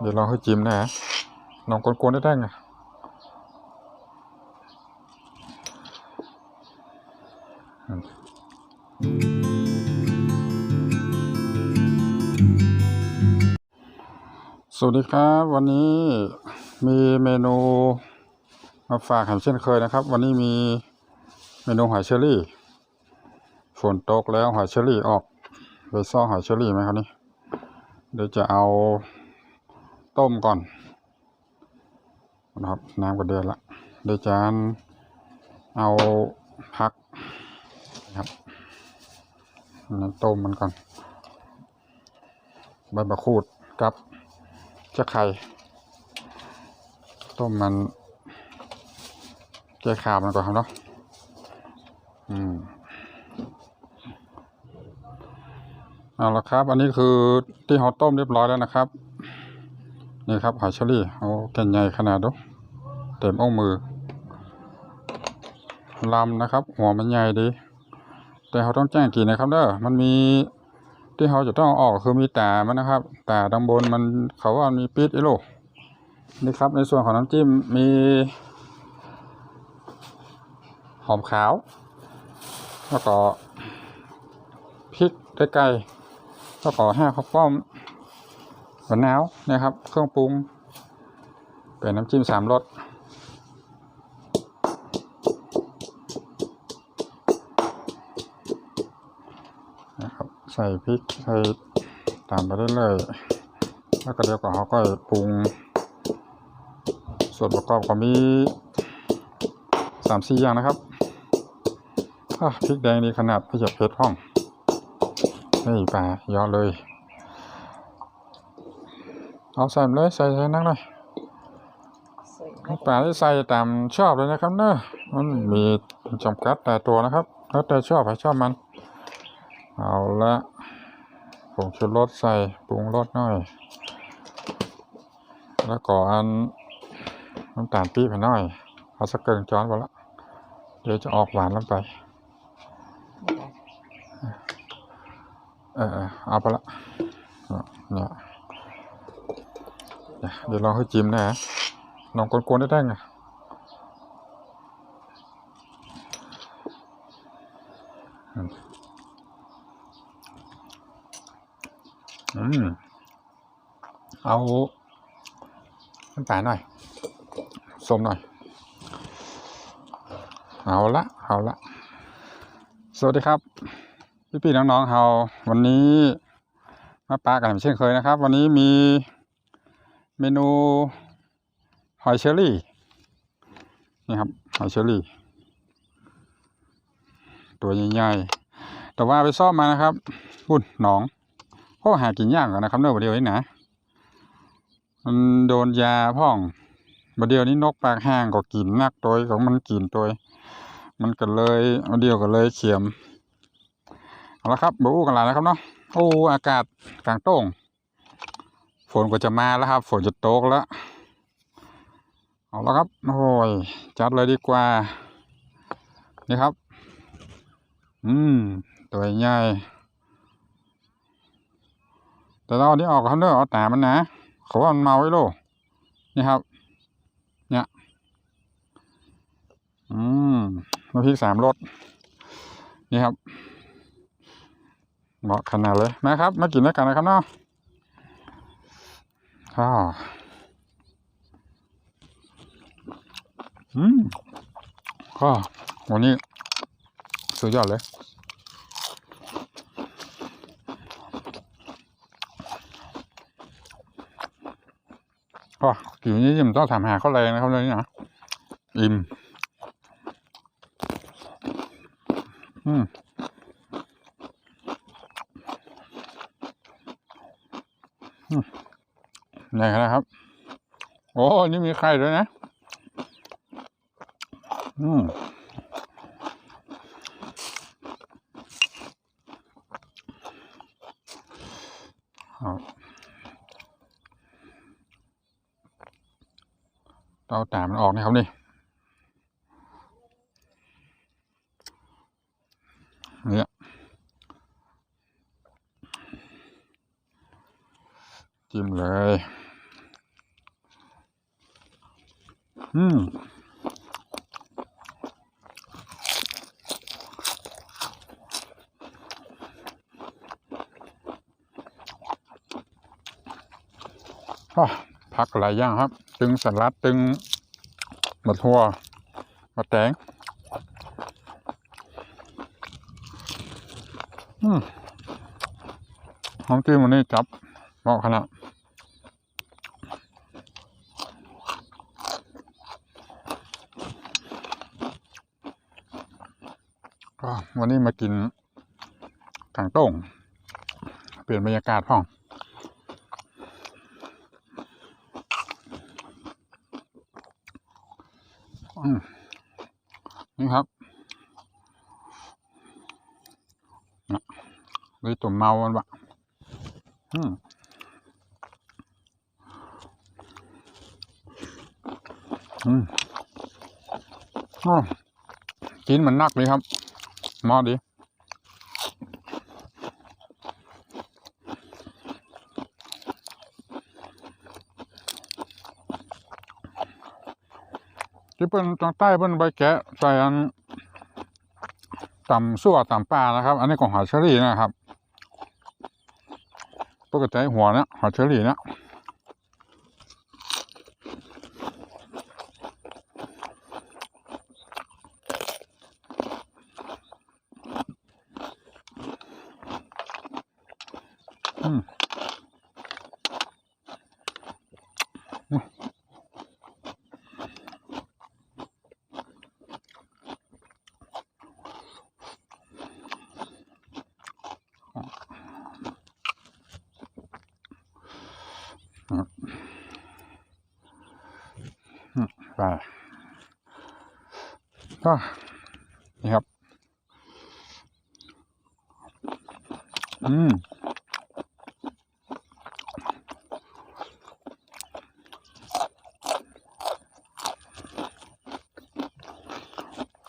เดี๋ยวลองให้จิ้มนะลองกวนๆได้ได้ไงสวัสดีครับ วันนี้มีเมนูมาฝากเช่นเคยนะครับ วันนี้มีเมนูหอยเชอรี่ฝนตกแล้วหอยเชอรี่ออกไปซ่อหอยเชอรี่ไหมครับนี่เดี๋ยวจะเอา ต้มก่อนนะครับน้ำก็เดือดละเดี๋ยวจะเอาพักนะครับน้ำต้มมันก่อนใบมะขูดกับจะไข่ต้มมันแก้ขาวมันก่อนครับเนาะอืมเอาละครับ อันนี้คือที่เขาต้มเรียบร้อยแล้วนะครับ นี่ครับหอยเชอรี่เอาแก่นใหญ่ขนาดดูเต็มองค์มือลำนะครับ หัวมันใหญ่ดี แต่เขาต้องแจ้งกี่นะครับเด้อมันมีที่เขาจะต้องเอาออกคือมีแตามันนะครับแตาดังบนมันเขาว่ามีปิดอีโลนี่ครับในส่วนของน้ำจิ้มมีหอมขาว แล้วก็พริกไก่แล้วก็แห้าข้าวป้อม มะนาวนะครับ เครื่องปรุง เป็นน้ำจิ้มสามรสนะครับใส่พริกใส่ตามไปเรื่อยๆแล้วก็เดี๋ยวก็เขาก็ปรุง ส่วนประกอบก็มีสามสี่อย่างนะครับพริกแดงนี่ขนาดไม่จะเผ็ดห้องนี่ปลายอดเลย เอาใส่มาเลยใส่ใส่นั่งเลยใส่ปลาที่ใส่ตามชอบเลยนะครับเนอะมันมีจำกัดแต่ตัวนะครับแล้วแต่ชอบใครชอบมัน เอาละผงชูรสใส่ปรุงรสหน่อย แล้วก็อันน้ำตาลปี๊บไปหน่อยเอาสักเกินช้อนไปละเดี๋ยวจะออกหวานลงไป เออเออเอาไปละเนี่ย เดี๋ยวลองให้จิ้มนะลองกวนๆได้ได้ไงอืมเอาน้ำตาลหน่อยส้มหน่อย เอาละเอาละสวัสดีครับ พี่ๆน้องๆเราวันนี้มาปลากันเหมือนเช่นเคยนะครับ วันนี้มี เมนูหอยเชอรี่นี่ครับหอยเชอรี่ ตัวใหญ่ๆแต่ว่าไปซ่อมมานะครับพุ่นหนองพราะหากินยากกว่านะครับเนื้อประเดียวนี้นะมันโดนยาพ่องประเดียวนี้นกปากแห่างก็กินนักตัวของมันกินตัวมันก็เลยประเดียวก็เลยเขียมเอาละครับบูกันหลายแล้วครับเนาะโอ้อากาศกลางโต้ง ฝนก็จะมาแล้วครับ ฝนจะตกแล้ว เอาละครับ โอ้ย จัดเลยดีกว่า นี่ครับ อืม ตัวใหญ่แต่เราเอานี้ออกครับเนอเอาตามันนะเขาว่ามันเมาไว้โลนี่ครับ เนี่ย อืมน้ำพริกสามรส นี่ครับเหมาะขนาดเลยมาครับ มากินด้วยกันนะครับเนาะ ข้าวอืมก็วันนี้สุดยอดเลยก็กินนี้ยิ่มต้องถามหาเขาเลยนะครับเลยนะอิ่มอืมให ญ่นาดครับ โอ้นี่มีไข่ด้วยนะ อืมเอาต้องเอาตามันออกนะครับนี่เนี่ยจิ้มเลย อืมผักหลายอย่างครับ ตึงสลัดตึงมะทั่วมะแตงอืมน้ำจิ้มวันนี้จับเหมาะขนาด ก็วันนี้มากินกางโต้ง เปลี่ยนบรรยากาศห้อง นี่ครับนะเลยตัวเมามันบะอืมอืมอ๋อกินเหมันนักเลยครับ มาดีที่เป็นทางใต้เป็นใบแกะใส่อันตำซั่วต่ำปลานะครับ อันนี้ของหอยเชอรี่นะครับปกติหัวเนี่ยหอยเชอรี่เนี่ย อืมไปก็นี่ครับ อืม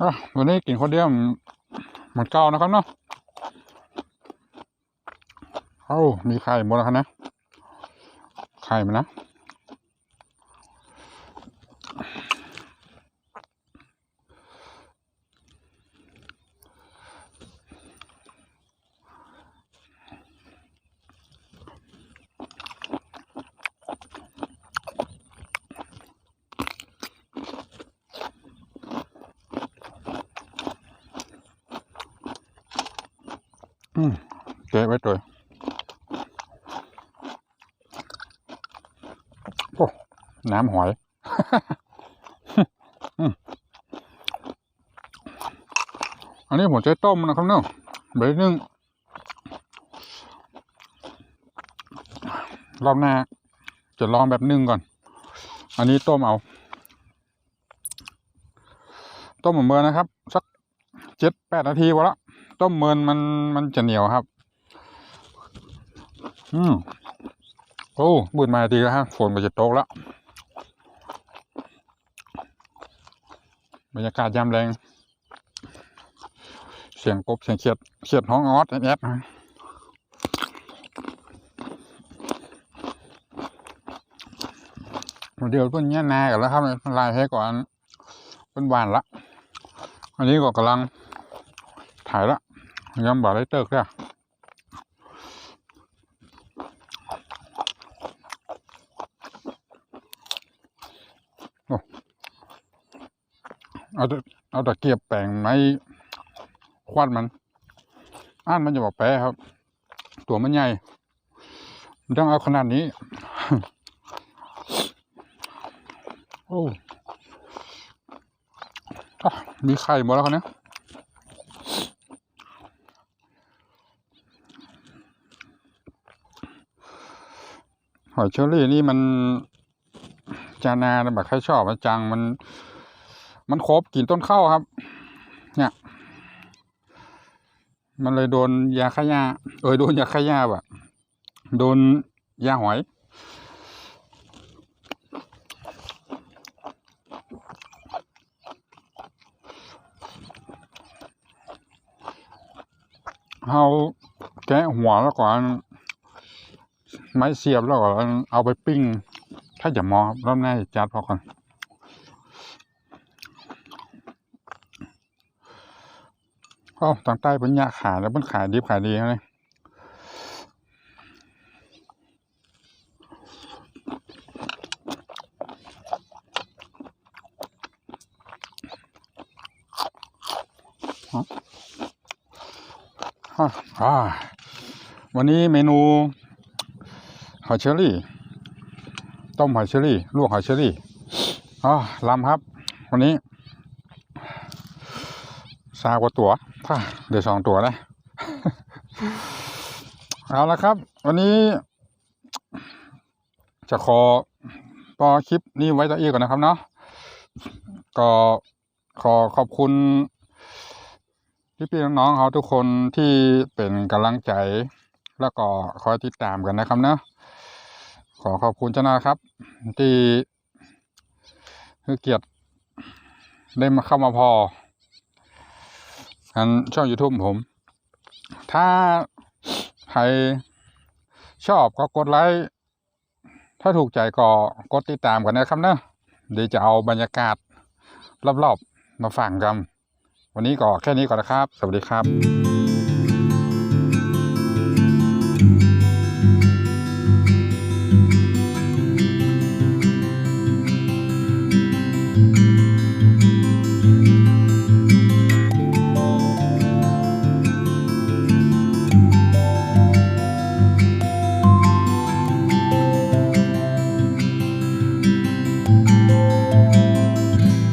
อะวันนี้กินคนเดียวมันเหมือนเก่านะครับเนาะเอ้ามีไข่หมดแล้วนะไข่มันนะ อืมเก็บไว้ตัวโอ้น้ำหอยอันนี้ผมใช้ต้มนะครับเนาะเบรนึ่งรอบหน้า จะลองแบบนึ่งก่อน อันนี้ต้มเอา ต้มเหมือนเมื่อนะครับ สักเจ็ดแปดนาทีพอละ ต้มเมินมันมันจะเหนียวครับ อืมโอ้บืนมาดีแล้วฮะฝนก็จะตกแล้วบรรยากาศยามแรง เสียงกบเสียงเขียดเขียดห้องออดแอดแอดนะเดี๋ยวเพิ่นแย่นากันแล้วครับลายให้ก่อนเพิ่นหวานละ อันนี้ก็กำลังถ่ายละ ยังบอกได้เติกเนี่ยเอาตะเอาตะเกียบแปลงไม้ควัดมัน อ่านมันจะบอกแปรครับ ตัวมันใหญ่ต้องเอาขนาดนี้ โอ้อมีไข่หมดแล้วครับเนี่ย หอยเชอรี่นี่มันจานาแบบใครชอบอะจังมัน มันครบกลิ่นต้นข้าวครับ เนี่ย มันเลยโดนยาฆ่าเอยโดนยาฆ่าหญ้าแบบโดนยาหอยเอาแกะหัวแล้วก่อน ไม้เสียบแล้วก็เอาไปปิ้ง ถ้าจะมอรอบหน้าจัดพอก่อนก็ทางใต้เป็นยาขายแล้วมันขายดีขายดีเลยวันนี้เมนู หอยเชอรี่ ต้มหอยเชอรี่ ลวกหอยเชอรี่อ๋อลำครับ วันนี้ซากว่าตัวถ้าเดี๋ยวสองตัวเลยเอาละครับ วันนี้ จะขอปอคลิปนี้ไว้ต่ออีกก่อนนะครับเนาะก็ขอขอบคุณพี่ๆน้องๆเขาทุกคนที่เป็นกำลังใจ แล้วก็คอยติดตามกันนะครับเนาะ ขอขอบคุณเจ้านาครับ ที่ให้เกียรติได้มาเข้ามาพออันช่อง YouTube ผม ถ้าใครชอบก็กดไลค์ถ้าถูกใจก็กดติดตามกันนะครับเนะเดี๋ยวจะเอาบรรยากาศรอบๆมาฟังกัน วันนี้ก็แค่นี้ก่อนนะครับ สวัสดีครับ